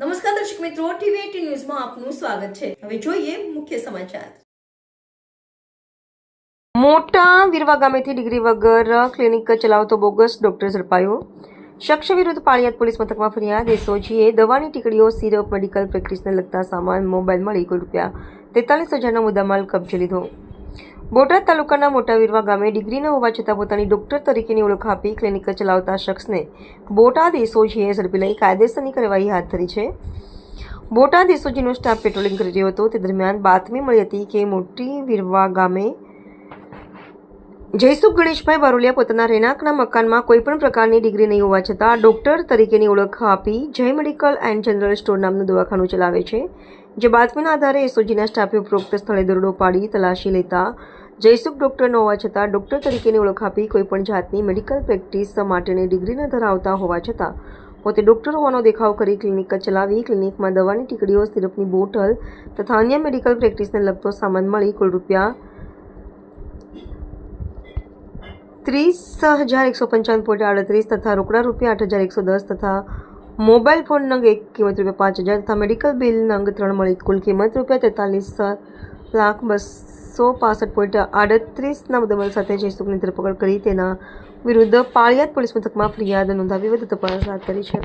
નમસ્કાર દર્શક મિત્રો, ટીવી ન્યૂઝમાં આપનું સ્વાગત છે. હવે જોઈએ મુખ્ય સમાચાર. મોટા વીરવા ગામેથી ડિગ્રી વગર ક્લિનિક ચલાવતો બોગસ ડોક્ટર ઝડપાયો. શખ્સ વિરુદ્ધ પાળિયાદ પોલીસ મથકમાં ફરિયાદ. એસઓજીએ દવાની ટીકડીઓ, સિરપ, મેડિકલ પ્રેક્ટિસને લગતા સામાન મોબાઈલ મળી કુલ રૂપિયા તેતાલીસ હજારનો મુદ્દામાલ કબજે લીધો. બોટાદ તાલુકાના મોટા વીરવા ગામે ડિગ્રી ન હોવા છતાં પોતાની ડોક્ટર તરીકેની ઓળખ આપી ક્લિનિક ચલાવતા શખ્સને બોટાદ એસઓજીએ ઝડપી લઈ કાયદેસરની કાર્યવાહી હાથ ધરી છે. બોટાદ એસઓજીનો સ્ટાફ પેટ્રોલિંગ કરી રહ્યો હતો. તે દરમિયાન બાતમી મળી હતી કે મોટી વીરવા ગામે જયસુખ ગણેશભાઈ બારોલિયા પોતાના રહેણાંકના મકાનમાં કોઈપણ પ્રકારની ડિગ્રી નહીં હોવા છતાં ડોક્ટર તરીકેની ઓળખ આપી જય મેડિકલ એન્ડ જનરલ સ્ટોર નામનું દવાખાનું ચલાવે છે. જે બાતમીના આધારે એસઓજીના સ્ટાફે ઉપરોક્ત સ્થળે દરોડો પાડી તલાશી લેતા જયસુખ ડોક્ટર ન હોવા છતાં ડોક્ટર તરીકેની ઓળખ આપી કોઈપણ જાતની મેડિકલ પ્રેક્ટિસ માટેની ડિગ્રી ન ધરાવતા હોવા છતાં પોતે ડોક્ટર હોવાનો દેખાવ કરી ક્લિનિક ચલાવી ક્લિનિકમાં દવાની ટીકડીઓ, સિરપની બોટલ તથા અન્ય મેડિકલ પ્રેક્ટિસને લગતો સામાન મળી કુલ રૂપિયા ત્રીસ હજાર એકસો પંચાવન પોઈન્ટ આડત્રીસ તથા રોકડા રૂપિયા આઠ હજાર એકસો દસ તથા મોબાઈલ ફોન અંગ એક કિંમત રૂપિયા પાંચ હજાર તથા મેડિકલ બિલ અંગ ત્રણ મળી કુલ કિંમત રૂપિયા તેતાલીસ લાખ બસો પાસઠ પોઈન્ટ આડત્રીસના મુદ્દામાલ સાથે જયસુખની ધરપકડ કરી તેના વિરુદ્ધ પાળિયાદ પોલીસ મથકમાં ફરિયાદ નોંધાવી વધુ તપાસ હાથ ધરી છે.